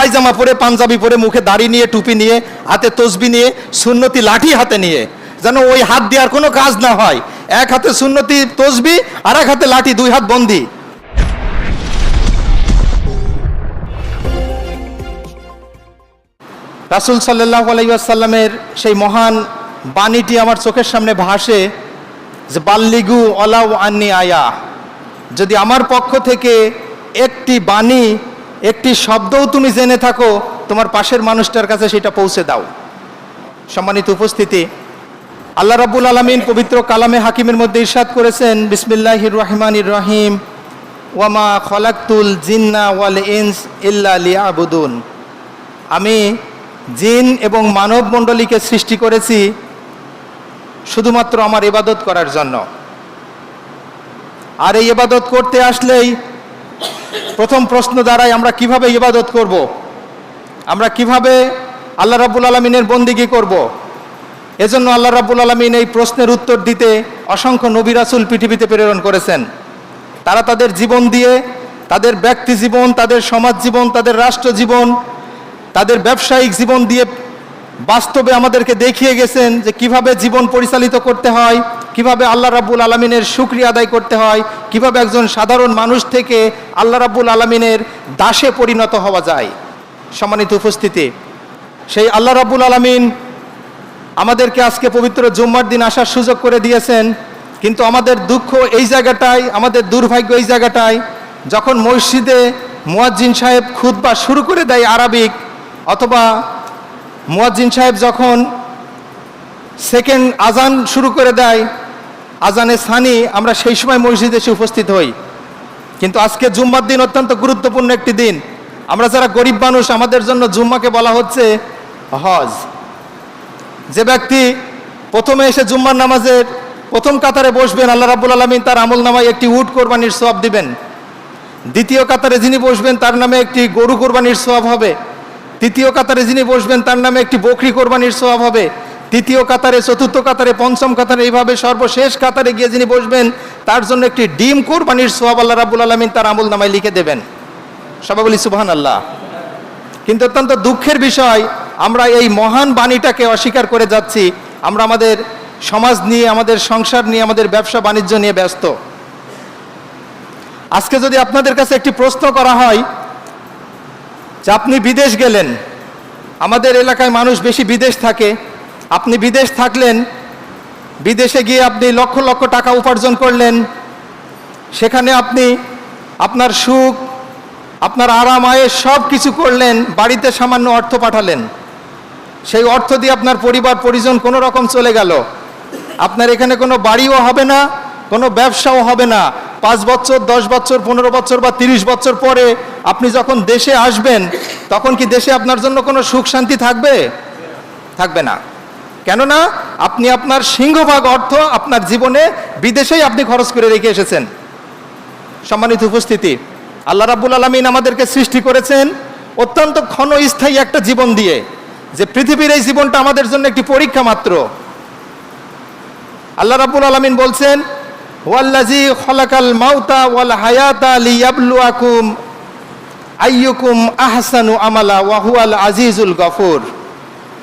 পায়জামা পরে, পাঞ্জাবি পরে, মুখে দাড়ি নিয়ে, টুপি নিয়ে, হাতে তসবি নিয়ে, সুন্নতি লাঠি হাতে নিয়ে। যেন ওই হাত দিয়ে আর কোনো কাজ না হয়। এক হাতে সুন্নতি তসবি, আর এক হাতে লাঠি, দুই হাত বন্দি। রাসুল সাল্লাহ আলাইসাল্লামের সেই মহান বাণীটি আমার চোখের সামনে ভাসে যে, বাল্লিগু অলাউ আন্নি আয়া। যদি আমার পক্ষ থেকে একটি বাণী একটি শব্দও তুমি জেনে থাকো, তোমার পাশের মানুষটার কাছে সেটা পৌঁছে দাও। সম্মানিত উপস্থিতি, আল্লাহ রাব্বুল আলমিন পবিত্র কালামে হাকিমের মধ্যে ইরশাদ করেছেন, বিসমিল্লাহির রহমানির রহিম, ওয়ামা খলাকতুল জিন্না ওয়াল ইনস ইল্লা লিয়াবুদুন। আমি জিন এবং মানব মণ্ডলীকে সৃষ্টি করেছি শুধুমাত্র আমার ইবাদত করার জন্য। আর এই ইবাদত করতে আসলেই প্রথম প্রশ্ন দ্বারাই আমরা কীভাবে ইবাদত করব। আমরা কীভাবে আল্লাহ রাবুল আলমিনের বন্দিগি করব। এজন্য আল্লাহ রাবুল আলমিন এই প্রশ্নের উত্তর দিতে অসংখ্য নবিরাসুল রাসূল পৃথিবীতে প্রেরণ করেছেন তারা তাদের জীবন দিয়ে, তাদের ব্যক্তি জীবন, তাদের সমাজ জীবন, তাদের রাষ্ট্র জীবন, তাদের ব্যবসায়িক জীবন দিয়ে বাস্তবে আমাদেরকে দেখিয়ে গেছেন যে কীভাবে জীবন পরিচালিত করতে হয়, কীভাবে আল্লাহ রাব্বুল আলমিনের সুক্রিয়া আদায় করতে হয়, কীভাবে একজন সাধারণ মানুষ থেকে আল্লাহ রাব্বুল আলমিনের দাসে পরিণত হওয়া যায়। সম্মানিত উপস্থিতি, সেই আল্লাহ রাব্বুল আলমিন আমাদেরকে আজকে পবিত্র জুম্মার দিন আসার সুযোগ করে দিয়েছেন, কিন্তু আমাদের দুঃখ এই জায়গাটায়, আমাদের দুর্ভাগ্য এই জায়গাটায়, যখন মসজিদে মুয়াজ্জিন সাহেব খুতবা শুরু করে দেয় আরবিক, অথবা মুয়াজ্জিন সাহেব যখন সেকেন্ড আজান শুরু করে দেয় আজানে সানি আমরা সেই সময় মসজিদে এসে উপস্থিত হই। কিন্তু আজকে জুম্মার দিন অত্যন্ত গুরুত্বপূর্ণ একটি দিন। আমরা যারা গরিব মানুষ, আমাদের জন্য জুম্মাকে বলা হচ্ছে হজ। যে ব্যক্তি প্রথমে এসে জুম্মার নামাজের প্রথম কাতারে বসবেন, আল্লাহ রাবুল আলমিন তার আমল নামায় একটি উট কোরবানির সোয়াব দিবেন। দ্বিতীয় কাতারে যিনি বসবেন, তার নামে একটি গরু কোরবানির সোয়াব হবে। তৃতীয় কাতারে যিনি বসবেন, তার নামে একটি বকরি কোরবানির সোয়াব হবে। তৃতীয় কাতারে, চতুর্থ কাতারে, পঞ্চম কাতারে এইভাবে সর্বশেষ কাতারে গিয়ে যিনি বসবেন, তার জন্য একটি ডিম কোরবানির সোয়াব আল্লাহ রাবুল আলমিন তার আমল নামায় লিখে দেবেন। সবাই বলি সুবহান আল্লাহ কিন্তু অত্যন্ত দুঃখের বিষয়, আমরা এই মহান বাণীটাকে অস্বীকার করে যাচ্ছি। আমরা আমাদের সমাজ নিয়ে, আমাদের সংসার নিয়ে, আমাদের ব্যবসা বাণিজ্য নিয়ে ব্যস্ত। আজকে যদি আপনাদের কাছে একটি প্রশ্ন করা হয় যে আপনি বিদেশ গেলেন, আমাদের এলাকায় মানুষ বেশি বিদেশ থাকে। আপনি বিদেশ থাকলেন, বিদেশে গিয়ে আপনি লক্ষ লক্ষ টাকা উপার্জন করলেন। সেখানে আপনি আপনার সুখ, আপনার আরাম আয়ের সব কিছু করলেন, বাড়িতে সামান্য অর্থ পাঠালেন। সেই অর্থ দিয়ে আপনার পরিবার, পরিজন কোনো রকম চলে গেল। আপনার এখানে কোনো বাড়িও হবে না, কোনো ব্যবসাও হবে না। পাঁচ বছর, দশ বছর, পনেরো বছর বা তিরিশ বছর পরে আপনি যখন দেশে আসবেন, তখন কি দেশে আপনার জন্য কোনো সুখ শান্তি থাকবে? থাকবে না। কেননা আপনি আপনার সিংহভাগ অর্থ আপনার জীবনে বিদেশেই আপনি খরচ করে রেখে এসেছেন। সম্মানিত উপস্থিতি, আল্লাহ রাব্বুল আলমিন আমাদেরকে সৃষ্টি করেছেন অত্যন্ত ক্ষণস্থায়ী একটা জীবন দিয়ে, যে পৃথিবীর এই জীবনটা আমাদের জন্য একটি পরীক্ষা মাত্র। আল্লাহ রাব্বুল আলমিন বলছেন ওয়াল্লাজি খলাকাল মাউতা ওয়াল হায়াতা লিয়াবলুয়াকুম আইয়ুকুম আহসানু আমালা ওয়াহুয়াল আজিজুল গফুর।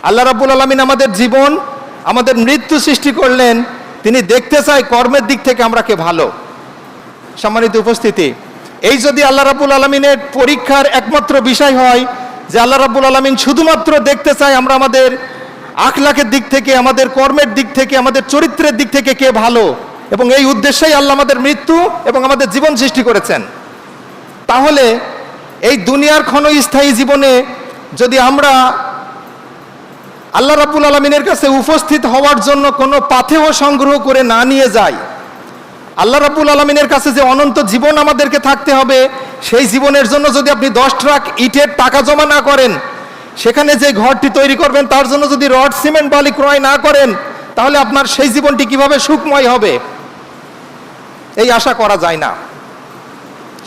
আল্লাহ রাব্বুল আলমিন আমাদের জীবন, আমাদের মৃত্যু সৃষ্টি করলেন। তিনি দেখতে চাই কর্মের দিক থেকে আমরা কে ভালো। সম্মানিত উপস্থিতি, এই যদি আল্লাহ রাবুল আলমিনের পরীক্ষার একমাত্র বিষয় হয় যে আল্লাহ রাবুল আলমিন শুধুমাত্র দেখতে চাই আমরা আমাদের আখলাখের দিক থেকে, আমাদের কর্মের দিক থেকে, আমাদের চরিত্রের দিক থেকে কে ভালো এবং এই উদ্দেশ্যেই আল্লাহ আমাদের মৃত্যু এবং আমাদের জীবন সৃষ্টি করেছেন। তাহলে এই দুনিয়ার ক্ষণস্থায়ী জীবনে যদি আমরা আল্লাহ রাবুল আলমিনের কাছে উপস্থিত হওয়ার জন্য কোনো পাথেও সংগ্রহ করে না নিয়ে যাই, আল্লাহ রাব্বুল আলমিনের কাছে যে অনন্ত জীবন আমাদেরকে থাকতে হবে, সেই জীবনের জন্য যদি আপনি দশ ট্রাক ইটের টাকা জমা না করেন, সেখানে যে ঘরটি তৈরি করবেন তার জন্য যদি রড, সিমেন্ট বালি ক্রয় না করেন, তাহলে আপনার সেই জীবনটি কীভাবে সুখময় হবে? এই আশা করা যায় না।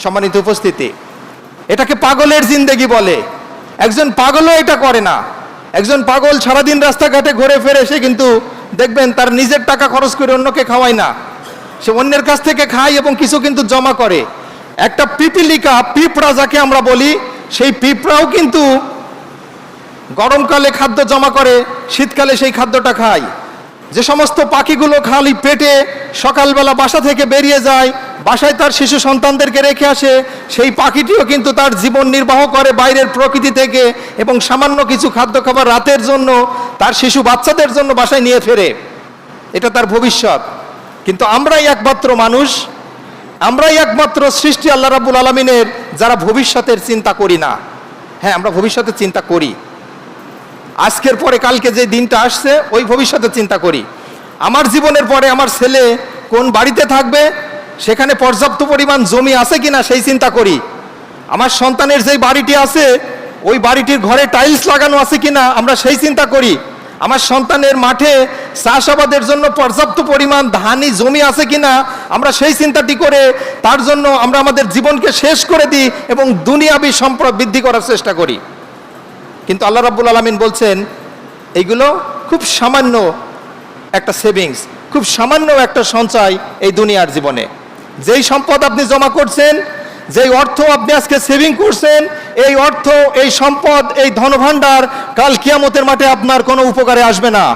সম্মানিত উপস্থিতি, এটাকে পাগলের জিন্দেগি বলে। একজন পাগলও এটা করে না। একজন পাগল সারাদিন রাস্তাঘাটে ঘুরে ফেরে, সে কিন্তু দেখবেন তার নিজের টাকা খরচ করে অন্যকে খাওয়ায় না। সে অন্যের কাছ থেকে খায় এবং কিছু কিন্তু জমা করে। একটা পিপিলিকা, পিঁপড়া যাকে আমরা বলি, সেই পিঁপড়াও কিন্তু গরমকালে খাদ্য জমা করে, শীতকালে সেই খাদ্যটা খায়। যে সমস্ত পাখিগুলো খালি পেটে সকালবেলা বাসা থেকে বেরিয়ে যায়, বাসায় তার শিশু সন্তানদেরকে রেখে আসে, সেই পাখিটিও কিন্তু তার জীবন নির্বাহ করে বাইরের প্রকৃতি থেকে এবং সামান্য কিছু খাদ্য খাবার রাতের জন্য তার শিশু বাচ্চাদের জন্য বাসায় নিয়ে ফেরে। এটা তার ভবিষ্যৎ। কিন্তু আমরাই একমাত্র মানুষ, আমরাই একমাত্র সৃষ্টি আল্লাহ রাব্বুল আলমিনের, যারা ভবিষ্যতের চিন্তা করি না। হ্যাঁ আমরা ভবিষ্যতের চিন্তা করি। আজকের পরে কালকে যে দিনটা আসছে, ওই ভবিষ্যতে চিন্তা করি। আমার জীবনের পরে আমার ছেলে কোন বাড়িতে থাকবে, সেখানে পর্যাপ্ত পরিমাণ জমি আছে কিনা সেই চিন্তা করি। আমার সন্তানের যেই বাড়িটি আছে, ওই বাড়িটির ঘরে টাইলস লাগানো আছে কিনা আমরা সেই চিন্তা করি। আমার সন্তানের মাঠে চাষাবাদের জন্য পর্যাপ্ত পরিমাণ ধানি জমি আছে কিনা আমরা সেই চিন্তাটি করে তার জন্য আমরা আমাদের জীবনকে শেষ করে দিই এবং দুনিয়াবি সম্পদ বৃদ্ধি করার চেষ্টা করি। কিন্তু আল্লাহ রাব্বুল আলমিন বলছেন, এইগুলো খুব সামান্য একটা সেভিংস খুব সামান্য একটা সঞ্চয় এই দুনিয়ার জীবনে। যেই সম্পদ আপনি জমা করছেন, যেই অর্থ আপনি আজকে সেভিং করছেন, এই অর্থ, এই সম্পদ, এই ধনভাণ্ডার কাল কিয়ামতের মাঠে আপনার কোনো উপকারে আসবে না।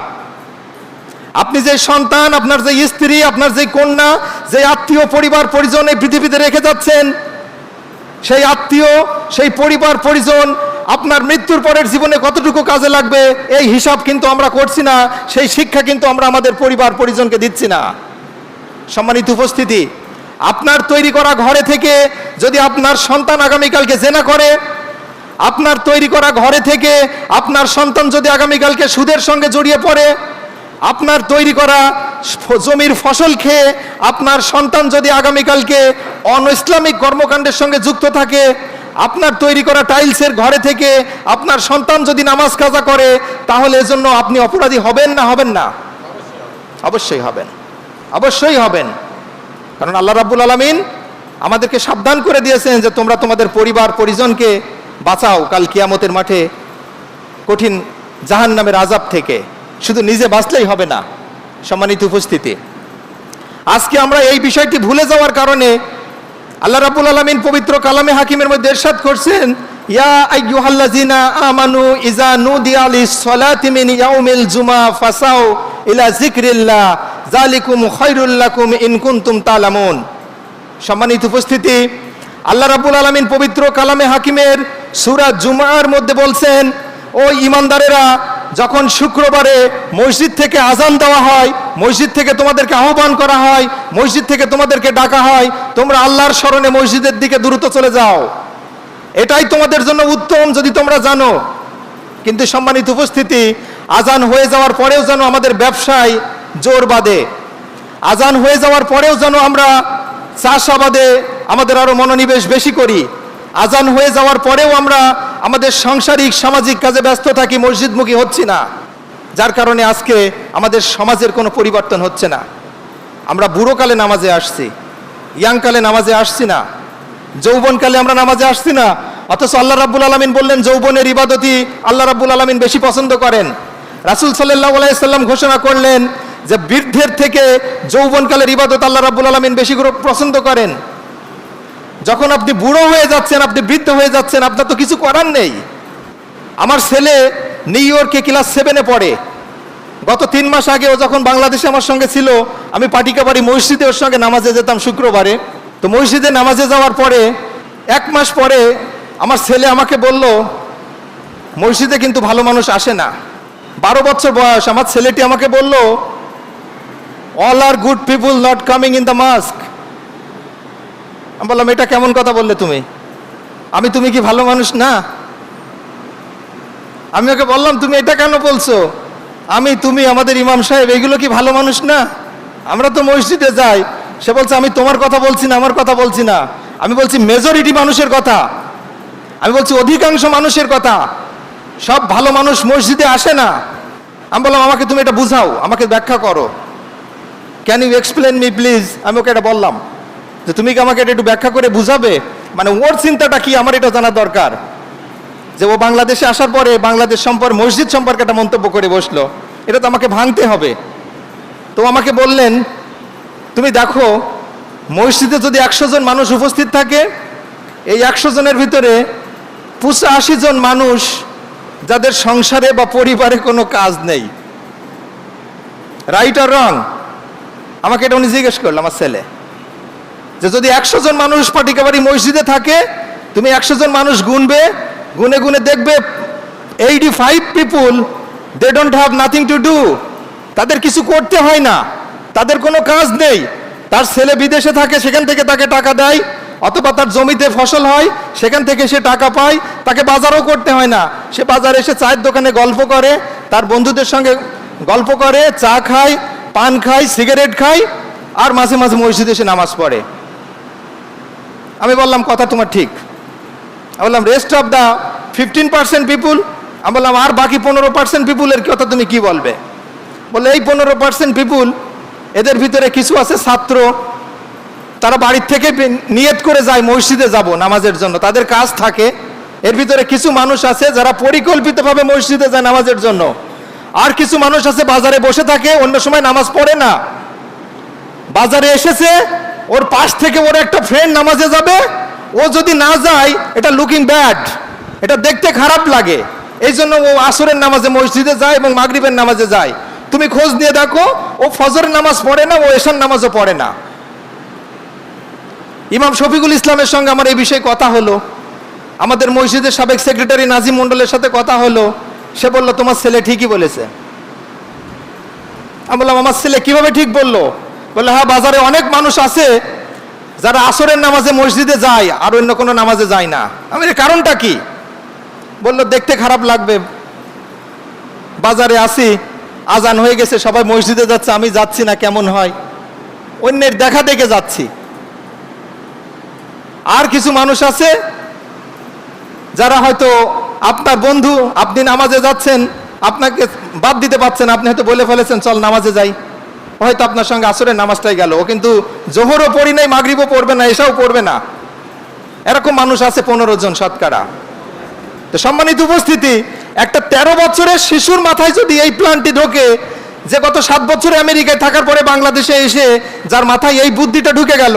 আপনি যে সন্তান, আপনার যে স্ত্রী, আপনার যে কন্যা, যে আত্মীয় পরিবার, পরিজন এই পৃথিবীতে রেখে যাচ্ছেন, সেই আত্মীয়, সেই পরিবার, পরিজন আপনার মৃত্যুর পরের জীবনে কতটুকু কাজে লাগবে, এই হিসাব কিন্তু আমরা করছি না, সেই শিক্ষা কিন্তু আমরা আমাদের পরিবার পরিজনকে দিচ্ছি না। সম্মানিত উপস্থিতি, আপনার তৈরি করা ঘরে থেকে যদি আপনার সন্তান আগামীকালকে জেনা করে, আপনার তৈরি করা ঘরে থেকে আপনার সন্তান যদি আগামীকালকে সুদের সঙ্গে জড়িয়ে পড়ে, আপনার তৈরি করা জমির ফসল খেয়ে আপনার সন্তান যদি আগামীকালকে অন ইসলামিক কর্মকাণ্ডের সঙ্গে যুক্ত থাকে আপনার তৈরি করা টাইলসের ঘরে থেকে আপনার সন্তান যদি নামাজ কাজা করে, তাহলে এজন্য আপনি অপরাধী হবেন না হবেন না? অবশ্যই হবেন। অবশ্যই হবেন। কারণ আল্লাহ রাব্বুল আলমিন আমাদেরকে সাবধান করে দিয়েছেন যে তোমরা তোমাদের পরিবার, পরিজনকে বাঁচাও কাল কিয়ামতের মাঠে কঠিন জাহান নামের আজাব থেকে। শুধু নিজে বাঁচলেই হবে না। সম্মানিত উপস্থিতি। আজকে আমরা এই বিষয়টি ভুলে যাওয়ার কারণে আল্লাহ রাব্বুল আলামিন পবিত্র কালামে হাকিমের মধ্যে ইরশাদ করছেন, ইয়া জুমা সম্মানিত উপস্থিতি, আল্লাহ রাব্বুল আলামিন পবিত্র কালামে হাকিমের সূরা জুমার মধ্যে বলছেন, ও ইমানদারেরা যখন শুক্রবারে মসজিদ থেকে আজান দেওয়া হয়, মসজিদ থেকে তোমাদেরকে আহ্বান করা হয়, মসজিদ থেকে তোমাদেরকে ডাকা হয়, তোমরা আল্লাহর স্মরণে মসজিদের দিকে দ্রুত চলে যাও। এটাই তোমাদের জন্য উত্তম যদি তোমরা জানো। কিন্তু সম্মানিত উপস্থিতি, আজান হয়ে যাওয়ার পরেও যেন আমাদের ব্যবসায় জোর বাঁধে। আজান হয়ে যাওয়ার পরেও যেন আমরা চাষাবাদে আমাদের আরও মনোনিবেশ বেশি করি। আজান হয়ে যাওয়ার পরেও আমরা আমাদের সাংসারিক, সামাজিক কাজে ব্যস্ত থাকি, মসজিদমুখী হচ্ছি না। যার কারণে আজকে আমাদের সমাজের কোনো পরিবর্তন হচ্ছে না। আমরা বুড়োকালে নামাজে আসছি, ইয়াংকালে নামাজে আসছি না, যৌবনকালে আমরা নামাজে আসছি না। অথচ আল্লাহ রাব্বুল আলমিন বললেন, যৌবনের ইবাদতি আল্লাহ রাব্বুল আলমিন বেশি পছন্দ করেন। রাসুল সাল্লাহ ঘোষণা করলেন যে, বৃদ্ধের থেকে যৌবনকালের ইবাদত আল্লাহ রাব্বুল আলমিন বেশি পছন্দ করেন। যখন আপনি বুড়ো হয়ে যাচ্ছেন, আপনি বৃদ্ধ হয়ে যাচ্ছেন, আপনার তো কিছু করার নেই। আমার ছেলে নিউ ইয়র্কে ক্লাস সেভেনে পড়ে। গত তিন মাস আগে ও যখন বাংলাদেশে আমার সঙ্গে ছিল, আমি পাটিকাবাড়ি মসজিদে ওর সঙ্গে নামাজে যেতাম শুক্রবারে। তো মসজিদে নামাজে যাওয়ার পরে এক মাস পরে আমার ছেলে আমাকে বলল, মসজিদে কিন্তু ভালো মানুষ আসে না। বারো বছর বয়স, আমার ছেলেটি আমাকে বলল all are good people not coming in the mosque আমি বললাম, এটা কেমন কথা বললে তুমি? আমি তুমি কি ভালো মানুষ না? আমি ওকে বললাম, তুমি এটা কেন বলছো? আমি, তুমি, আমাদের ইমাম সাহেব, এগুলো কি ভালো মানুষ না? আমরা তো মসজিদে যাই। সে বলছে, আমি তোমার কথা বলছি না, আমার কথা বলছি না। আমি বলছি মেজরিটি মানুষের কথা। আমি বলছি, অধিকাংশ মানুষের কথা। সব ভালো মানুষ মসজিদে আসে না। আমি বললাম, আমাকে তুমি এটা বুঝাও, আমাকে ব্যাখ্যা করো। Can you explain me please আমি ওকে এটা বললাম। যে তুমি কি আমাকে এটা একটু ব্যাখ্যা করে বুঝাবে? মানে ওর চিন্তাটা কি? আমার এটা জানা দরকার। যে ও বাংলাদেশে আসার পরে বাংলাদেশ সম্পর্কে মসজিদ সম্পর্কে একটা মন্তব্য করে বসল। এটা তো আমাকে ভাঙতে হবে। তো আমাকে বললেন, তুমি দেখো, মসজিদে যদি একশো জন মানুষ উপস্থিত থাকে, এই একশো জনের ভিতরে পঁচাশি জন মানুষ যাদের সংসারে বা পরিবারে কোনো কাজ নেই। রাইট আর রং আমাকে এটা উনি জিজ্ঞেস করল, আমার ছেলে। যে যদি একশো জন মানুষ পাটিকাবাড়ি মসজিদে থাকে, তুমি একশো জন মানুষ গুনবে, গুনে গুনে দেখবে eighty five people they don't have nothing to do তাদের কিছু করতে হয় না। তাদের কোনো কাজ নেই। তার ছেলে বিদেশে থাকে, সেখান থেকে তাকে টাকা দেয়। অথবা তার জমিতে ফসল হয়, সেখান থেকে সে টাকা পায়। তাকে বাজারও করতে হয় না। সে বাজারে এসে চায়ের দোকানে গল্প করে, তার বন্ধুদের সঙ্গে গল্প করে, চা খায়, পান খায় সিগারেট খায়, আর মাঝে মাঝে মসজিদে এসে নামাজ পড়ে। আমি বললাম, কথা তোমার ঠিক। আমি বললাম rest of the fifteen percent people আমি বললাম, আর বাকি পনেরো পার্সেন্ট পিপুলের কথা তুমি কি বলবে? বলে এই পনেরো পার্সেন্ট পিপুল এদের ভিতরে কিছু আছে ছাত্র, তারা বাড়ির থেকে নিয়ত করে যায় মসজিদে যাব নামাজের জন্য। তাদের কাজ থাকে। এর ভিতরে কিছু মানুষ আছে যারা পরিকল্পিতভাবে মসজিদে যায় নামাজের জন্য। আর কিছু মানুষ আছে বাজারে বসে থাকে, অন্য সময় নামাজ পড়ে না। বাজারে এসেছে ওর পাশ থেকে ওর একটা ফ্রেন্ড নামাজে যাবে। ও যদি না যায়, এটা লুকিং ব্যাড এটা দেখতে খারাপ লাগে। এই জন্য ও আসরের নামাজে মসজিদে যায় এবং মাগরিবের নামাজে যায়। তুমি খোঁজ নিয়ে দেখো, ও ফজরের নামাজ পড়ে না, ও এশার নামাজও পড়ে না। ইমাম শফিকুল ইসলামের সঙ্গে আমার এই বিষয়ে কথা হলো। আমাদের মসজিদের সাবেক সেক্রেটারি নাজিম মণ্ডলের সাথে কথা হলো। সে বলল, তোমার ছেলে ঠিকই বলেছে। আমি বললাম, আমার ছেলে কীভাবে ঠিক বলল? বললে হ্যাঁ বাজারে অনেক মানুষ আছে যারা আসরের নামাজে মসজিদে যায় আর অন্য কোনো নামাজে যায় না। আমি কারণটা কি? বলল, দেখতে খারাপ লাগবে। বাজারে আসি, আজান হয়ে গেছে, সবাই মসজিদে যাচ্ছে, আমি যাচ্ছি না, কেমন হয়? অন্যের দেখা দেখে যাচ্ছি। আর কিছু মানুষ আছে যারা হয়তো আপনার বন্ধু, আপনি নামাজে যাচ্ছেন, আপনাকে বাদ দিতে পারছেন, আপনি হয়তো বলে ফেলেছেন, চল নামাজে যাই। হয়তো আপনার সঙ্গে আসরের নামাজটাই গেল। ও কিন্তু জোহরও পড়ি নাই, মাগরিবও পড়বে না এসাও পড়বে না। এরকম মানুষ আছে পনেরো জন শতকরা। তো সম্মানিত উপস্থিতি, একটা তেরো বছরের শিশুর মাথায় যদি এই প্ল্যানটি ঢোকে যে গত সাত বছরে আমেরিকায় থাকার পরে বাংলাদেশে এসে যার মাথায় এই বুদ্ধিটা ঢুকে গেল,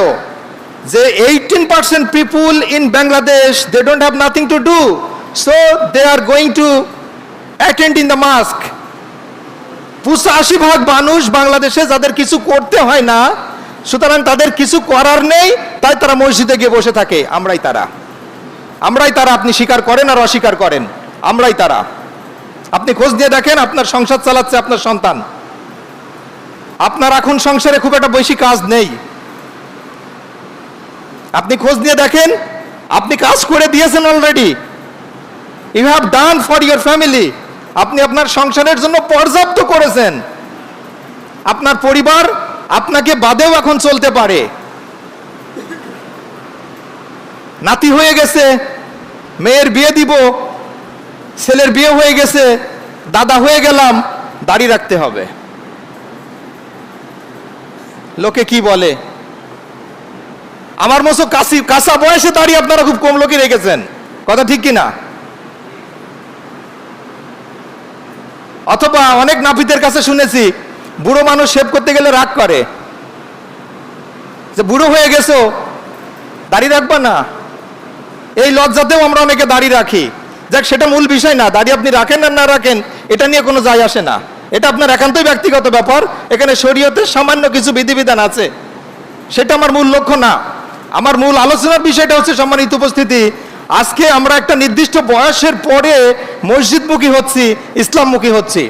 যে eighteen percent people in Bangladesh they don't have nothing to do so they are going to attend in the mosque পঁচাশি ভাগ মানুষ বাংলাদেশে যাদের কিছু করতে হয় না, সুতরাং তাদের কিছু করার নেই, তাই তারা মসজিদে গিয়ে বসে থাকে। আমরাই তারা। আমরাই তারা, আপনি স্বীকার করেন আর অস্বীকার করেন। আমরাই তারা। আপনি খোঁজ দিয়ে দেখেন আপনার সংসার চালাচ্ছে আপনার সন্তান। আপনার এখন সংসারে খুব একটা বেশি কাজ নেই। আপনি খোঁজ নিয়ে দেখেন, আপনি কাজ করে দিয়েছেন already you have done for your family আপনি আপনার সংসারের জন্য পর্যাপ্ত করেছেন। আপনার পরিবার আপনাকে বাদেও এখন চলতে পারে। নাতি হয়ে গেছে, মেয়ের বিয়ে দিব, ছেলের বিয়ে হয়ে গেছে, দাদা হয়ে গেলাম, দাড়ি রাখতে হবে। লোকে কি বলে? আমার মতো কাশি কাঁচা বয়সে দাঁড়িয়ে আপনারা খুব কম লোকই রেখেছেন। কথা ঠিক কি অথবা অনেক নাপিতের কাছে শুনেছি, বুড়ো মানুষ শেভ করতে গেলে রাগ করে। যে বুড়ো হয়ে গেছো, দাড়ি রাখবা না। এই লজ্জাতেও আমরা অনেকে দাড়ি রাখি। যাক, সেটা মূল বিষয় না, দাড়ি আপনি রাখেন আর না রাখেন, এটা নিয়ে কোনো যায় আসে না। এটা আপনার একান্তই ব্যক্তিগত ব্যাপার, এখানে শরীয়তের সামান্য কিছু বিধিবিধান আছে। সেটা আমার মূল লক্ষ্য না। আমার মূল আলোচনার বিষয়টা হচ্ছে সম্মানিত উপস্থিতি আজকে আমরা একটা নির্দিষ্ট বয়সের পরে মসজিদমুখী হচ্ছি, ইসলামমুখী হচ্ছি।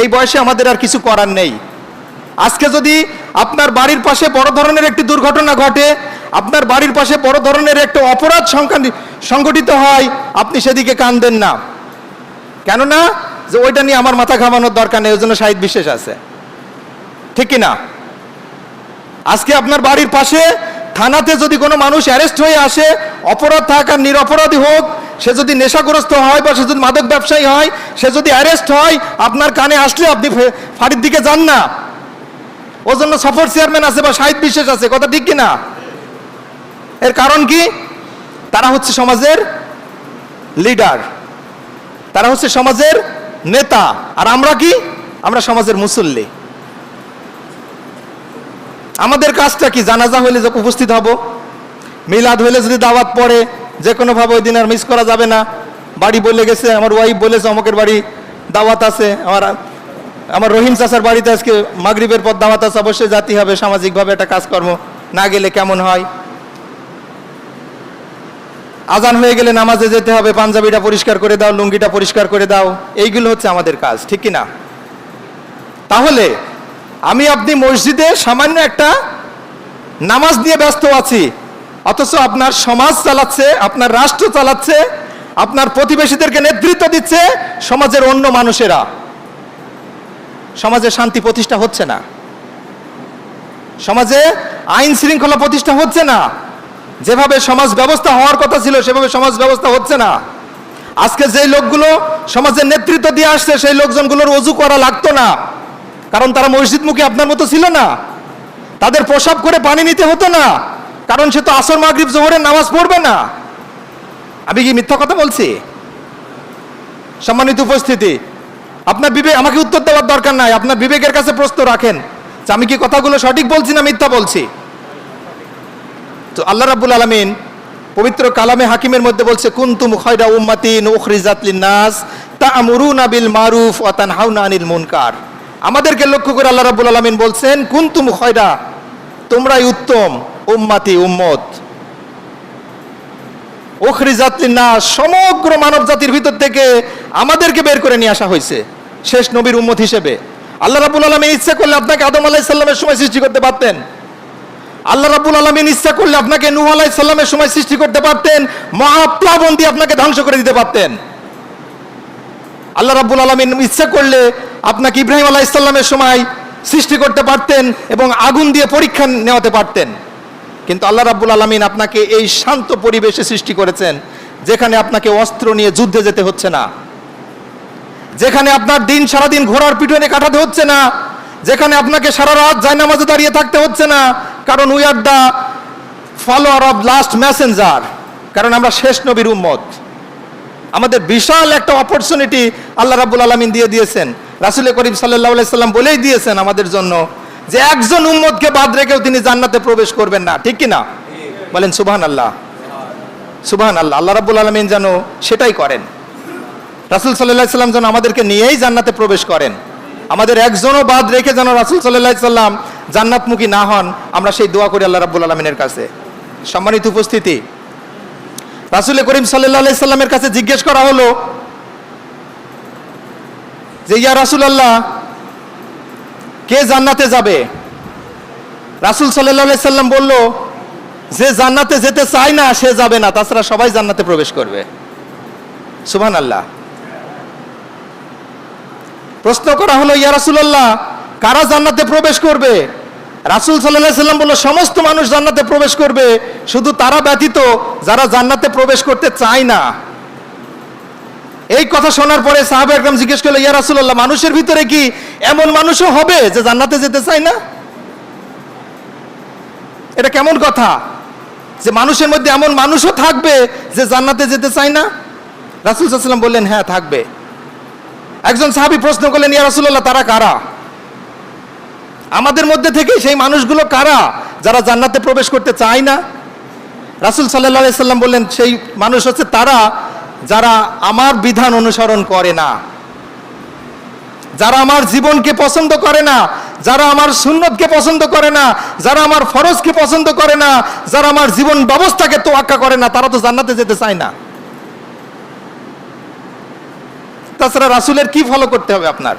এই বয়সে আমাদের আর কিছু করার নেই। আজকে যদি আপনার বাড়ির পাশে বড় ধরনের একটি দুর্ঘটনা ঘটে, আপনার বাড়ির পাশে বড় ধরনের একটা অপরাধ সংঘটিত হয়, আপনি সেদিকে কান দেন না। কেননা, যে ওইটা নিয়ে আমার মাথা ঘামানোর দরকার নেই, ওই জন্য সাহিদ বিশেষ আছে। ঠিক কি না আজকে আপনার বাড়ির পাশে থানাতে যদি কোনো মানুষ অ্যারেস্ট হয়ে আসে, অপরাধ থাক আর নিরপরাধী হোক, সে যদি নেশাগ্রস্ত হয় বা সে যদি মাদক ব্যবসায়ী হয়, সে যদি অ্যারেস্ট হয়, আপনার কানে আসলে আপনি ফাঁড়ির দিকে যান না। ওর জন্য সফর চেয়ারম্যান আছে বা সাহিত্য বিশেষ আছে, কথা ঠিক কি না এর কারণ কি? তারা হচ্ছে সমাজের লিডার তারা হচ্ছে সমাজের নেতা। আর আমরা কি? আমরা সমাজের মুসল্লি। আমাদের কাজটা কি? জানাজা হইলে যে উপস্থিত হব? মিলাদ হইলে যদি দাওয়াত পড়ে, যে কোনোভাবে ওই দিন আর মিস করা যাবে না। বাড়ি বলে গেছে, আমার ওয়াইফ বলেছে, অমকের বাড়ি দাওয়াত আছে, আমার আমার রহিম চাচার বাড়িতে আজকে মাগরিবের পর দাওয়াত আছে, অবশ্যই জাতি হবে, সামাজিকভাবে একটা কাজকর্ম না গেলে কেমন হয়? আজান হয়ে গেলে নামাজে যেতে হবে, পাঞ্জাবিটা পরিষ্কার করে দাও, লুঙ্গিটা পরিষ্কার করে দাও, এইগুলো হচ্ছে আমাদের কাজ, ঠিক কি না তাহলে আমি আপনি মসজিদে সামান্য একটা নামাজ নিয়ে ব্যস্ত আছি। অথচ আপনার সমাজ চালাচ্ছে, আপনার রাষ্ট্র চালাচ্ছে, আপনার প্রতিবেশীদেরকে নেতৃত্ব দিচ্ছে সমাজের অন্য মানুষেরা। সমাজে শান্তি প্রতিষ্ঠা হচ্ছে না। সমাজে আইন শৃঙ্খলা প্রতিষ্ঠা হচ্ছে না। যেভাবে সমাজ ব্যবস্থা হওয়ার কথা ছিল, সেভাবে সমাজ ব্যবস্থা হচ্ছে না। আজকে যেই লোকগুলো সমাজের নেতৃত্ব দিয়ে আসছে, সেই লোকজনগুলোর অজু করা লাগতো না। কারণ তারা মসজিদমুখী আপনার মতো ছিল না। তাদের প্রসাব করে পানি নিতে হতো না। কারণ সে তো আসর, মাগরিব, জোহরের নামাজ পড়বে না। আমি কি মিথ্যা কথা বলছি? সম্মানিত উপস্থিতি, আপনার বিবেক আমাকে উত্তর দেওয়ার দরকার নাই। আপনার বিবেকের কাছে প্রশ্ন রাখেন যে আমি কি কথাগুলো সঠিক বলছি না মিথ্যা বলছি? তো আল্লাহ রাব্বুল আলামিন পবিত্র কালামে হাকিমের মধ্যে বলছে, কুনতুম খয়রা উম্মাতিন উখরিজাত লিন্নাস তা'মুরুনা বিল মারুফ ওয়া তানহাউনা আনিল মুনকার। আমাদেরকে লক্ষ্য করে আল্লাহ রাব্বুল আলামিন বলছেন, কুনতুম খয়রা? তোমরাই উত্তম, উম্মাতি, উম্মত। উখরিজাত না সমগ্র মানব জাতির ভিতর থেকে আমাদেরকে বের করে নিয়ে আসা হয়েছে, শেষ নবীর উম্মত হিসেবে। আল্লাহ রাব্বুল আলামিন ইচ্ছা করলে আপনাকে আদম আলাইহিস সাল্লামের সময় সৃষ্টি করতে পারতেন। আল্লাহ রাব্বুল আলামিন ইচ্ছা করলে আপনাকে নূহ আলাইহিস সালামের সময় সৃষ্টি করতে পারতেন, মহাপ্লাবন দিয়ে আপনাকে ধ্বংস করে দিতে পারতেন। আল্লাহ রাব্বুল আলামিন ইচ্ছা করলে আপনাকে ইব্রাহিম আলাইহিস সালামের সময় সৃষ্টি করতে পারতেন এবং আগুন দিয়ে পরীক্ষা নেওয়াতে পারতেন। কিন্তু আল্লাহ রাব্বুল আলামিন আপনাকে এই শান্ত পরিবেশে সৃষ্টি করেছেন, যেখানে আপনাকে অস্ত্র নিয়ে যুদ্ধে যেতে হচ্ছে না। যেখানে আপনার দিন সারাদিন ঘোড়ার পিঠনে কাটাতে হচ্ছে না। যেখানে আপনাকে সারা রাত জায়নামাজে দাঁড়িয়ে থাকতে হচ্ছে না। কারণ we are the follower of last messenger কারণ আমরা শেষ নবীর উম্মত। আমাদের বিশাল একটা অপরচুনিটি আল্লাহ রাব্বুল আলমিন দিয়ে দিয়েছেন। রাসুল করিম সাল্লাম বলেই দিয়েছেন আমাদের জন্য যে একজন উম্মতকে বাদ রেখেও তিনি জান্নাতে প্রবেশ করবেন না। ঠিক কি না? বলেন সুবহান আল্লাহ সুবহান আল্লাহ আল্লাহ রাব্বুল আলমিন যেন সেটাই করেন। রাসুল সাল্লাহ সাল্লাম যেন আমাদেরকে নিয়েই জান্নাতে প্রবেশ করেন। আমাদের একজনও বাদ রেখে যেন রাসুল সাল্লাহ সাল্লাম জান্নাতমুখী না হন, আমরা সেই দোয়া করি আল্লাহ রাব্বুল আলমিনের কাছে। সম্মানিত উপস্থিতি। রাসুল করিম সাল্লাহ সাল্লামের কাছে জিজ্ঞেস করা হলো যে, ইয়া রাসুল আল্লাহ কে জান্নাতে যাবে? রাসুল সাল্লাহ সাল্লাম বলল, যে জান্নাতে যেতে চায় না, সে যাবে না, তাছাড়া সবাই জান্নাতে প্রবেশ করবে। সুবহান আল্লাহ প্রশ্ন করা হলো, ইয়া রাসুলাল্লাহ, কারা জান্নাতে প্রবেশ করবে? রাসুল সাল্লাহ সাল্লাম বলল, সমস্ত মানুষ জান্নাতে প্রবেশ করবে, শুধু তারা ব্যতীত যারা জান্নাতে প্রবেশ করতে চায় না। এই কথা শোনার পরে সাহাবা একদম জিজ্ঞেস করল, ইয়া রাসুল্লাহ মানুষের ভিতরে কি এমন মানুষও হবে যে জান্নাতে যেতে চায় না? এটা কেমন কথা? যে মানুষের মধ্যে এমন মানুষও থাকবে যে জান্নাতে যেতে চায় না? রাসুল সাল্লাম বললেন হ্যাঁ থাকবে। একজন সাহাবি প্রশ্ন করলেন, ইয়া রাসুল্লাহ তারা কারা? আমাদের মধ্যে থেকে সেই মানুষগুলো কারা যারা জান্নাতে প্রবেশ করতে চায় না? রাসুল সাল্লাহ সাল্লাম বললেন, সেই মানুষ হচ্ছে তারা যারা আমার বিধান অনুসরণ করে না, যারা আমার জীবনকে পছন্দ করে না, যারা আমার সুন্নতকে পছন্দ করে না, যারা আমার ফরজকে পছন্দ করে না, যারা আমার জীবন ব্যবস্থাকে তোয়াক্কা করে না, তারা তো জান্নাতে যেতে চায় না। তাছাড়া রাসুলের কি ফলো করতে হবে আপনার?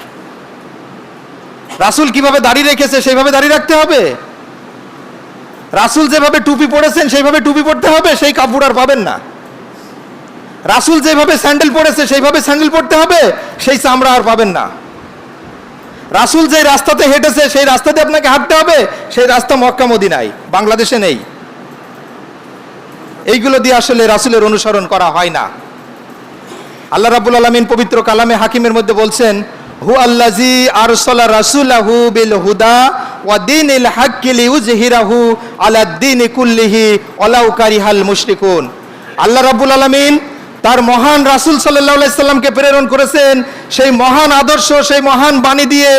রাসুল কীভাবে দাঁড়িয়ে রেখেছে, সেইভাবে দাঁড়িয়ে রাখতে হবে? রাসুল যেভাবে টুপি পড়েছেন সেইভাবে টুপি পড়তে হবে, সেই কাপড় আর পাবেন না। রাসুল যেভাবে স্যান্ডেল পড়েছে সেইভাবে স্যান্ডেল পড়তে হবে, সেই চামড়া আর পাবেন না। রাসুল যে রাস্তাতে হেঁটেছে, সেই রাস্তাতে আপনাকে হাঁটতে হবে, সেই রাস্তা মক্কা মদিনায়, বাংলাদেশে নেই। এইগুলো দিয়ে আসলে রাসুলের অনুসরণ করা হয় না। আল্লাহ রাবুল আলমিন পবিত্র কালামে হাকিমের মধ্যে বলছেন হু আল্লাজি আরসালা রাসূলাহু বিল হুদা ওয়া দীনিল হাক্কি লিউজহিরাহু আলা দ্বীনি কুল্লিহি ওয়ালাউ কারিহাল মুশরিকুন। আল্লাহ রাব্বুল আলামিন তার মহান রাসূল সাল্লাল্লাহু আলাইহি সাল্লামকে প্রেরণ করেছেন। সেই মহান আদর্শ, সেই মহান বাণী দিয়ে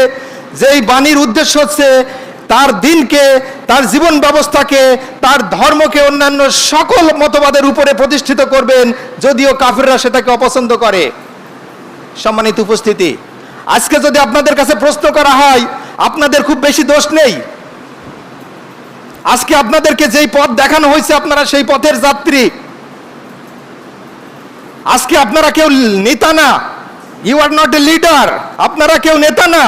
যেই বাণীর উদ্দেশ্য হচ্ছে তার দিনকে, তার জীবন ব্যবস্থাকে, তার ধর্মকে অন্যান্য সকল মতবাদের উপরে প্রতিষ্ঠিত করবেন, যদিও কাফিররা সেটাকে অপছন্দ করে। সম্মানিত উপস্থিতি, আজকে যদি আপনাদের কাছে প্রশ্ন করা হয়, আপনাদের খুব বেশি দোষ নেই। আজকে আপনাদেরকে যেই পথ দেখানো হয়েছে, আপনারা সেই পথের যাত্রী। আজকে আপনারা কেউ নেতা না। You are not a leader আপনারা কেউ নেতা না।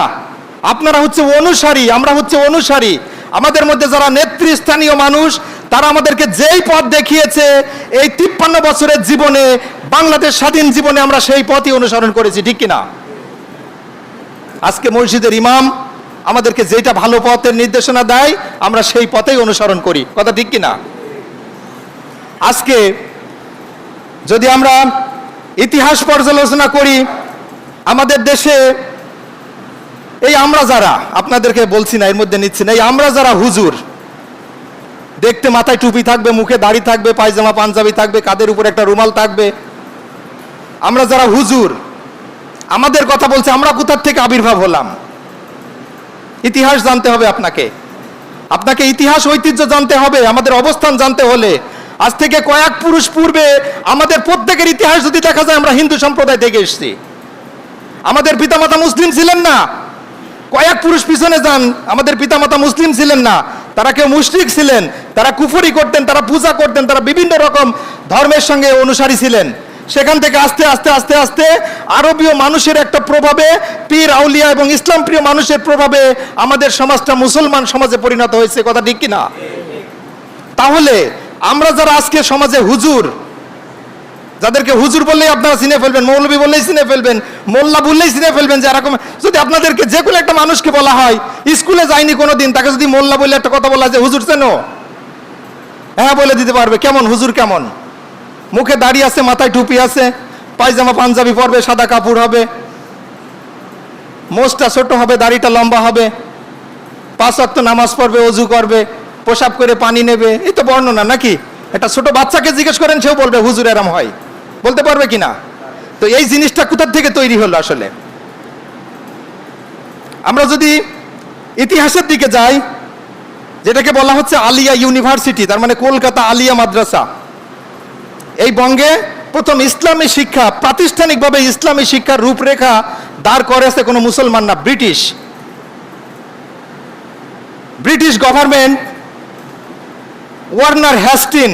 আপনারা হচ্ছে অনুসারী, আমরা হচ্ছে অনুসারী। আমাদের মধ্যে যারা নেতৃস্থানীয় মানুষ, তারা আমাদেরকে যেই পথ দেখিয়েছে, এই তিপ্পান্ন বছরের জীবনে, বাংলাদেশ স্বাধীন জীবনে আমরা সেই পথই অনুসরণ করেছি, ঠিক কিনা? আজকে মসজিদের ইমাম আমাদেরকে যেটা ভালো পথের নির্দেশনা দেয়, আমরা সেই পথেই অনুসরণ করি। কথা ঠিক কিনা? আজকে যদি আমরা ইতিহাস পর্যালোচনা করি। আমাদের দেশে এই আমরা যারা, আপনাদেরকে বলছি না, এর মধ্যে নিচ্ছি না, এই আমরা যারা হুজুর, দেখতে মাথায় টুপি থাকবে, মুখে দাড়ি থাকবে, পায়জামা, পাঞ্জাবি থাকবে, কাদের উপর একটা রুমাল থাকবে, আমরা যারা হুজুর, আমাদের কথা বলছে, আমরা কোথার থেকে আবির্ভাব হলাম? ইতিহাস জানতে হবে আপনাকে। আপনাকে ইতিহাস, ঐতিহ্য জানতে হবে, আমাদের অবস্থান জানতে হলে আজ থেকে কয়েক পুরুষ পূর্বে আমাদের প্রত্যেকের ইতিহাস যদি দেখা যায়, আমরা হিন্দু সম্প্রদায় থেকে এসেছি। আমাদের পিতামাতা মুসলিম ছিলেন না। কয়েক পুরুষ পিছনে যান, আমাদের পিতামাতা মুসলিম ছিলেন না। তারা কেউ মুশরিক ছিলেন, তারা কুফরি করতেন, তারা পূজা করতেন, তারা বিভিন্ন রকম ধর্মের সঙ্গে অনুসারী ছিলেন। সেখান থেকে আস্তে আস্তে আস্তে আস্তে আরবীয় মানুষের একটা প্রভাবে, পীর, আউলিয়া এবং ইসলাম প্রিয় মানুষের প্রভাবে আমাদের সমাজটা মুসলমান সমাজে পরিণত হয়েছে, কথা ঠিক কিনা? তাহলে আমরা যারা আজকে সমাজে হুজুর, যাদেরকে হুজুর বললেই আপনারা চিনে ফেলবেন, মৌলবী বললেই চিনে ফেলবেন, মোল্লা বললেই চিনে ফেলবেন যে এরকম যদি আপনাদেরকে যে কোনো একটা মানুষকে বলা হয়, স্কুলে যায়নি কোনো দিন তাকে যদি মোল্লা বলে একটা কথা বলা যে হুজুর চেনো? হ্যাঁ বলে দিতে পারবে। কেমন? হুজুর কেমন? মুখে দাড়ি আছে, মাথায় টুপি আছে, পায়জামা, পাঞ্জাবি পরবে, সাদা কাপড় হবে। মোষটা ছোট হবে, দাড়িটা লম্বা হবে। পাঁচ নামাজ পড়বে, অজু করবে। পোশাক করে পানি নেবে, এই তো বর্ণনা নাকি? একটা ছোট বাচ্চাকে জিজ্ঞেস করেন, সেও বলবে, হুজুর, এরম হয়। বলতে পারবে কিনা তো এই জিনিসটা কোথার থেকে তৈরি হলো আসলে? আমরা যদি ইতিহাসের দিকে যাই, যেটাকে বলা হচ্ছে আলিয়া ইউনিভার্সিটি, তার মানে কলকাতা আলিয়া মাদ্রাসা। এই বঙ্গে প্রথম ইসলামী শিক্ষা, প্রাতিষ্ঠানিকভাবে ইসলামী শিক্ষার রূপরেখা দাঁড় করেছে কোনো মুসলমান না British. British government Warren Hastings,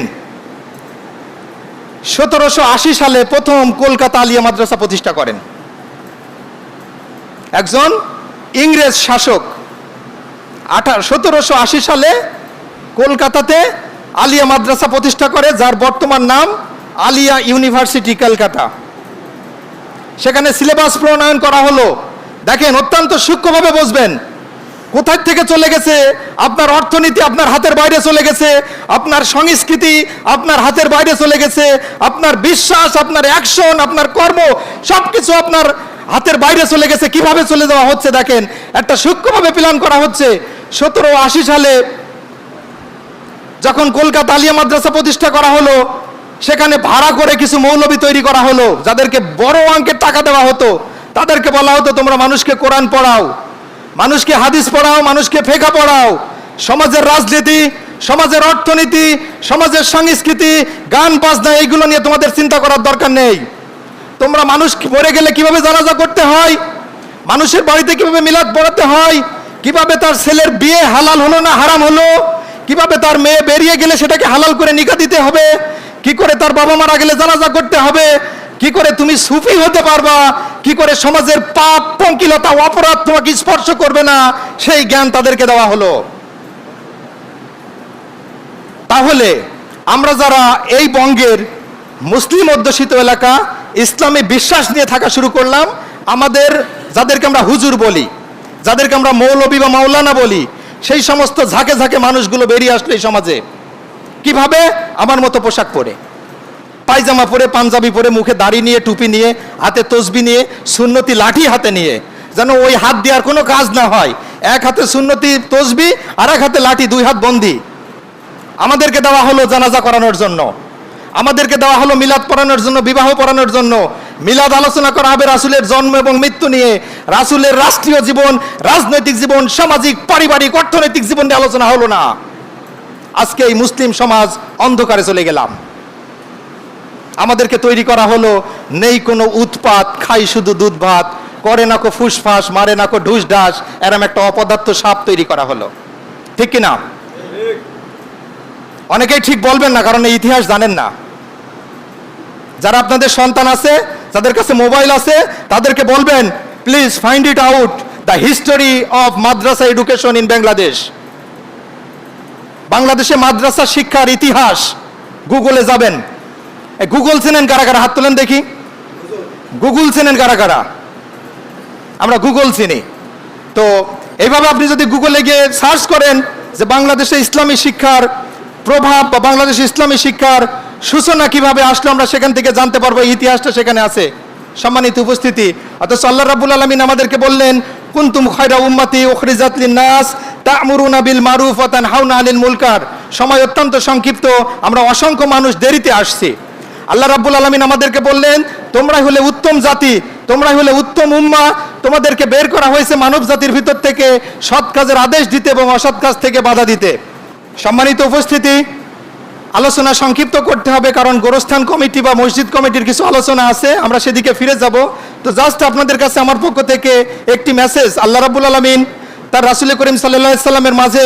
সতেরোশো আশি সালে প্রথম কলকাতা আলিয়া মাদ্রাসা প্রতিষ্ঠা করেন। একজন ইংরেজ শাসক আঠারো সতেরোশো আশি সালে কলকাতাতে আলিয়া মাদ্রাসা প্রতিষ্ঠা করে, যার বর্তমান নাম আলিয়া ইউনিভার্সিটি কলকাতা সেখানে সিলেবাস প্রণয়ন করা হলো। দেখেন, অত্যন্ত সূক্ষ্মভাবে বুঝবেন কোথায় থেকে চলে গেছে? আপনার অর্থনীতি আপনার হাতের বাইরে চলে গেছে। আপনার সংস্কৃতি আপনার হাতের বাইরে চলে গেছে। আপনার বিশ্বাস, আপনার অ্যাকশন আপনার কর্ম সবকিছু আপনার হাতের বাইরে চলে গেছে। কীভাবে চলে যাওয়া হচ্ছে দেখেন? একটা সূক্ষ্মভাবে প্ল্যান করা হচ্ছে। সতেরো আশি সালে যখন কলকাতা আলিয়া মাদ্রাসা প্রতিষ্ঠা করা হলো, সেখানে ভাড়া করে কিছু মৌলবী তৈরি করা হলো। যাদেরকে বড় অঙ্কের টাকা দেওয়া হতো, তাদেরকে বলা হতো, তোমরা মানুষকে কোরআন পড়াও। মানুষকে হাদিস পড়াও, মানুষকে ফেকা পড়াও। সমাজের রাজনীতি, সমাজের অর্থনীতি, সমাজের সংস্কৃতি, গান, বাজনা, এইগুলো নিয়ে তোমাদের চিন্তা করার দরকার নেই। তোমরা মানুষ মরে গেলে কীভাবে জানাজা করতে হয়? মানুষের বাড়িতে কীভাবে মিলাদ পড়াতে হয়? কীভাবে তার ছেলের বিয়ে হালাল হলো না হারাম হলো? কীভাবে তার মেয়ে বেরিয়ে গেলে সেটাকে হালাল করে নিকা দিতে হবে? কি করে তার বাবা মারা গেলে জানাজা করতে হবে? কি করে তুমি সুফি হতে পারবা? কি করে সমাজের পাপ পঙ্কিলতা অপরাধ তোমাকে স্পর্শ করবে না। সেই জ্ঞান তাদেরকে দেওয়া হলো। তাহলে আমরা যারা এই বঙ্গের মুসলিম অধ্যুষিত এলাকা, ইসলামী বিশ্বাস নিয়ে থাকা শুরু করলাম, আমাদের যাদেরকে আমরা হুজুর বলি, যাদেরকে আমরা মৌলবী বা মাওলানা বলি, সেই সমস্ত ঝাঁকে ঝাঁকে মানুষগুলো বেরিয়ে আসলো এই সমাজে। কীভাবে? আমার মতো পোশাক পরে। পায়জামা পরে, পাঞ্জাবি পরে, মুখে দাড়ি নিয়ে, টুপি নিয়ে, হাতে তসবি নিয়ে, সুন্নতি লাঠি হাতে নিয়ে। যেন ওই হাত দেওয়ার কোনো কাজ না হয়। এক হাতে সুন্নতি তসবি আর এক হাতে লাঠি, দুই হাত বন্দি। আমাদেরকে দেওয়া হলো জানাজা করানোর জন্য। আমাদেরকে দেওয়া হলো মিলাদ পড়ানোর জন্য, বিবাহ পড়ানোর জন্য। মিলাদ আলোচনা করা হবে রাসুলের জন্ম এবং মৃত্যু নিয়ে। রাসুলের রাষ্ট্রীয় জীবন, রাজনৈতিক জীবন, সামাজিক, পারিবারিক, অর্থনৈতিক জীবন নিয়ে আলোচনা হলো না। আজকে এই মুসলিম সমাজ অন্ধকারে চলে গেলাম। আমাদেরকে তৈরি করা হলো, নেই কোনো উৎপাত, খাই শুধু দুধ ভাত, করে না কো ফুসফাস মারে না কো ঢুস ঢাস, এরম একটা অপদার্থ সাপ তৈরি করা হলো। ঠিক কি না অনেকেই ঠিক বলবেন না, কারণ ইতিহাস জানেন না। যারা আপনাদের সন্তান আছে, যাদের কাছে মোবাইল আছে, তাদেরকে বলবেন please find it out the history of madrasa education in Bangladesh বাংলাদেশে মাদ্রাসা শিক্ষার ইতিহাস গুগলে যাবেন। গুগল চেনেন কারা কারা? হাত তোলেন দেখি। গুগল চেনেন কারা কারা? আমরা গুগল চিনি। তো এইভাবে আপনি যদি গুগলে গিয়ে সার্চ করেন যে বাংলাদেশে ইসলামী শিক্ষার প্রভাব বা বাংলাদেশে ইসলামী শিক্ষার সূচনা কীভাবে আসলো আমরা সেখান থেকে জানতে পারব ইতিহাসটা সেখানে আছে। সম্মানিত উপস্থিতি। অথচ আল্লাহ রাব্বুল আলামিন আমাদেরকে বললেন, কুন্তুম খায়রা উম্মাতি উখরিজাত লিন-নাস তা'মুরুনা বিল মারুফ ওয়া তানহাউনা আনিল মুলকার সময় অত্যন্ত সংক্ষিপ্ত। আমরা অসংখ্য মানুষ দেরিতে আসছি। আল্লাহ রাব্বুল আলামিন আমাদেরকে বললেন তোমরাই হলে উত্তম জাতি তোমরাই হলে উত্তম উম্মা, তোমাদেরকে বের করা হয়েছে মানব জাতির ভিতর থেকে সৎ কাজের আদেশ দিতে এবং অসৎ কাজ থেকে বাধা দিতে। সম্মানিত উপস্থিতি, আলোচনা সংক্ষিপ্ত করতে হবে কারণ গোরস্থান কমিটি বা মসজিদ কমিটির কিছু আলোচনা আছে, আমরা সেদিকে ফিরে যাব। তো জাস্ট আপনাদের কাছে আমার পক্ষ থেকে একটি মেসেজ আল্লাহ রাব্বুল আলামিন তার রাসূল করিম আলাইহি সাল্লামের মাঝে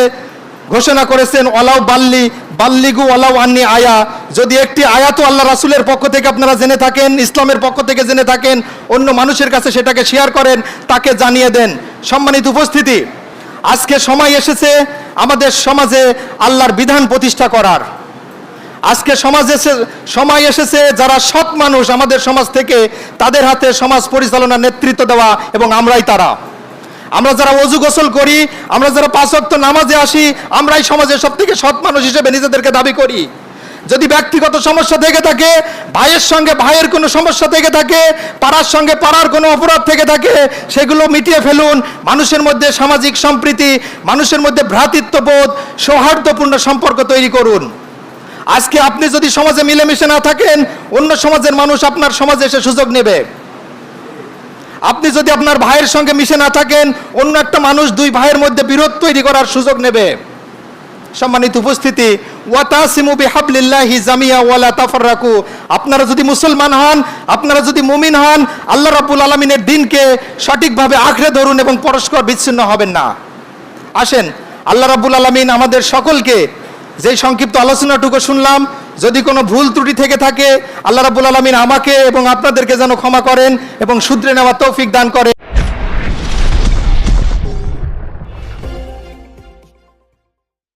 ঘোষণা করেছেন, ওয়ালাউ বাল্লি, বাল্লিগু ওয়ালাউ আন্নি আয়া। যদি একটি আয়াতও আল্লাহ রাসুলের পক্ষ থেকে আপনারা জেনে থাকেন, ইসলামের পক্ষ থেকে জেনে থাকেন, অন্য মানুষের কাছে সেটাকে শেয়ার করেন, তাকে জানিয়ে দেন। সম্মানিত উপস্থিতি, আজকে সময় এসেছে আমাদের সমাজে আল্লাহর বিধান প্রতিষ্ঠা করার। আজকে সমাজ এসে, সময় এসেছে যারা সৎ মানুষ আমাদের সমাজ থেকে তাদের হাতে সমাজ পরিচালনার নেতৃত্ব দেওয়া এবং আমরাই তারা। আমরা যারা অজু গোসল করি, আমরা যারা পাঁচ ওয়াক্ত নামাজে আসি, আমরাই সমাজের সব থেকে সৎ মানুষ হিসেবে নিজেদেরকে দাবি করি। যদি ব্যক্তিগত সমস্যা থেকে থাকে, ভাইয়ের সঙ্গে ভাইয়ের কোনো সমস্যা থেকে থাকে, পাড়ার সঙ্গে পাড়ার কোনো অপরাধ থেকে থাকে, সেগুলো মিটিয়ে ফেলুন। মানুষের মধ্যে সামাজিক সম্প্রীতি, মানুষের মধ্যে ভ্রাতৃত্ববোধ, সৌহার্দ্যপূর্ণ সম্পর্ক তৈরি করুন। আজকে আপনি যদি সমাজে মিলেমিশে না থাকেন, অন্য সমাজের মানুষ আপনার সমাজে এসে সুযোগ নেবে। আপনি যদি আপনার ভাইয়ের সঙ্গে মিশে না থাকেন, অন্য একটা মানুষ দুই ভাইয়ের মধ্যে বিরোধ তৈরি করার সুযোগ নেবে। সম্মানিত উপস্থিতি, ওয়াতাসিমু বিহাবলিল্লাহি জামিয়া ওয়ালা তাফাররাকু। আপনারা যদি মুসলমান হন, আপনারা যদি মুমিন হন, আল্লাহ রাব্বুল আলামিনের দিনকে সঠিকভাবে আঁকড়ে ধরুন এবং পরস্পর বিচ্ছিন্ন হবেন না। আসেন, আল্লাহ রাব্বুল আলামিন আমাদের সকলকে যে সংক্ষিপ্ত আলোচনাটুকু শুনলাম, যদি কোনো ভুল ত্রুটি থেকে থাকে, আল্লাহ রাবুল আলমিন আমাকে এবং আপনাদেরকে যেন ক্ষমা করেন এবং শুধরে নেওয়া তৌফিক দান করেন।